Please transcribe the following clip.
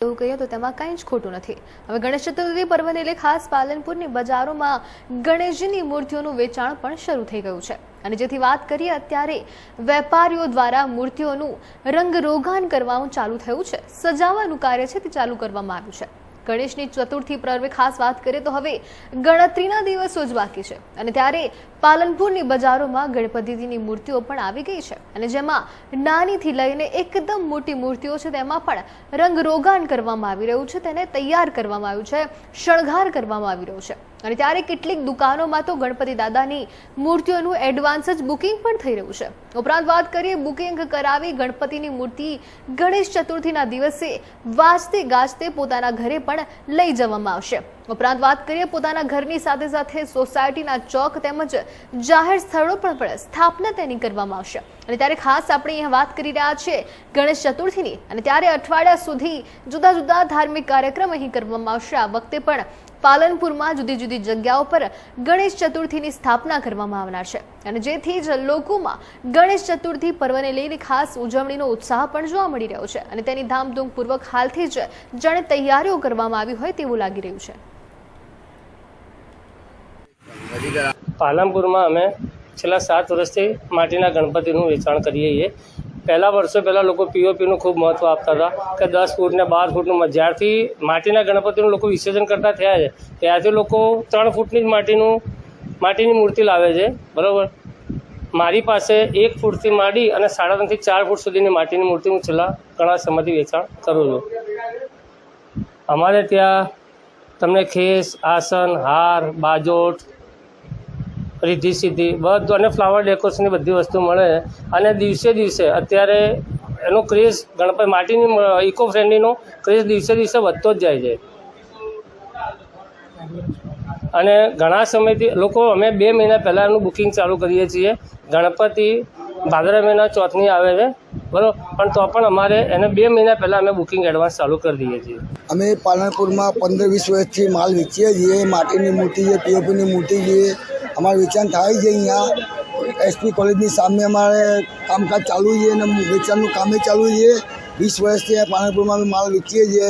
એવું કહીએ તો તેમાં કંઈ જ ખોટું નથી. હવે ગણેશ ચતુર્થી પર્વને લઈને ખાસ પાલનપુરની બજારોમાં ગણેશજીની મૂર્તિઓનું વેચાણ પણ શરૂ થઈ ગયું છે. અને જેથી વાત કરીએ અત્યારે વેપારીઓ દ્વારા મૂર્તિઓનું રંગરોગાન કરવાનું ચાલુ થયું છે. સજાવવાનું કાર્ય છે તે ચાલુ કરવામાં આવ્યું છે. ગણેશની ચતુર્થી પર્વે ખાસ વાત કરીએ તો હવે ગણતરીના દિવસો જ બાકી છે. અને ત્યારે પાલનપુરની બજારોમાં ગણપતિજીની મૂર્તિઓ પણ આવી ગઈ છે. અને જેમાં નાનીથી લઈને એકદમ મોટી મૂર્તિઓ છે, તેમાં પણ રંગરોગાન કરવામાં આવી રહ્યું છે, તેને તૈયાર કરવામાં આવ્યું છે, શણગાર કરવામાં આવી રહ્યો છે. અને ત્યારે કેટલીક દુકાનોમાં તો ગણપતિ દાદાની મૂર્તિઓનું એડવાન્સ જ બુકિંગ પણ થઈ રહ્યું છે. ઉપરાંત વાત કરીએ બુકિંગ કરાવી ગણપતિની મૂર્તિ ગણેશ ચતુર્થીના દિવસે વાજતે ગાજતે પોતાના ઘરે પણ લઈ જવામાં આવશે. ઉપરાંત વાત કરીએ પોતાના ઘરની સાથે સાથે સોસાયટીના ચોક તેમજ જાહેર સ્થળો પણ સ્થાપના તેની કરવામાં આવશે. અને ત્યારે ખાસ આપણે અહીંયા વાત કરી રહ્યા છીએ ગણેશ ચતુર્થીની. અને ત્યારે અઠવાડિયા સુધી જુદા જુદા ધાર્મિક કાર્યક્રમ અહીં કરવામાં આવશે. આ વખતે પણ પાલનપુરમાં જુદી જુદી જગ્યાઓ પર ગણેશ ચતુર્થીની સ્થાપના કરવામાં આવનાર છે. અને જેથી જ લોકોમાં ગણેશ ચતુર્થી પર્વને લઈને ખાસ ઉજવણીનો ઉત્સાહ પણ જોવા મળી રહ્યો છે. અને તેની ધામધૂમપૂર્વક હાલથી જ જાણે તૈયારીઓ કરવામાં આવી હોય તેવું લાગી રહ્યું છે. પાલનપુરમાં અમે છેલ્લા સાત વર્ષથી માટીના ગણપતિનું વેચાણ કરીએ છીએ. પહેલાં વર્ષો પહેલાં લોકો પીઓપીનું ખૂબ મહત્ત્વ આપતા હતા કે દસ ફૂટ ને બાર ફૂટનું જ્યારથી માટીના ગણપતિનું લોકો વિસર્જન કરતા થયા છે, ત્યારથી લોકો ત્રણ ફૂટની જ માટીનું, માટીની મૂર્તિ લાવે છે. બરાબર? મારી પાસે એક ફૂટથી માંડી અને સાડા ત્રણથી ચાર ફૂટ સુધીની માટીની મૂર્તિ હું છેલ્લા ઘણા સમયથી વેચાણ કરું છું. અમારે ત્યાં તમને ખેસ, આસન, હાર, બાજોટ રિદ્ધિ સીધી. બધું અને ફ્લાવર ડેકોરેશનની બધી વસ્તુ મળે. અને દિવસે દિવસે અત્યારે એનો ક્રેઝ ગણપતિ માટીની ઇકો ફ્રેન્ડલીનો ક્રેઝ દિવસે દિવસે વધતો જ જાય છે. અને ઘણા સમયથી લોકો અમે બે મહિના પહેલાં એનું બુકિંગ ચાલુ કરીએ છીએ. ગણપતિ ભાદરા મહિના ચોથની આવે છે. બરાબર? પણ તો પણ અમારે એને બે મહિના પહેલાં અમે બુકિંગ એડવાન્સ ચાલુ કરી દઈએ છીએ. અમે પાલનપુરમાં પંદર વીસ વર્ષથી માલ વેચીએ છીએ, માટીની મૂર્તિ છે પીઓપીની મૂર્તિ છે. અમારું વેચાણ થાય છે અહીંયા. એસપી કોલેજની સામે અમારે કામકાજ ચાલુ છે અને વેચાણનું કામે ચાલુ છે. વીસ વર્ષથી પાલનપુરમાં અમે માલ વેચીએ છીએ.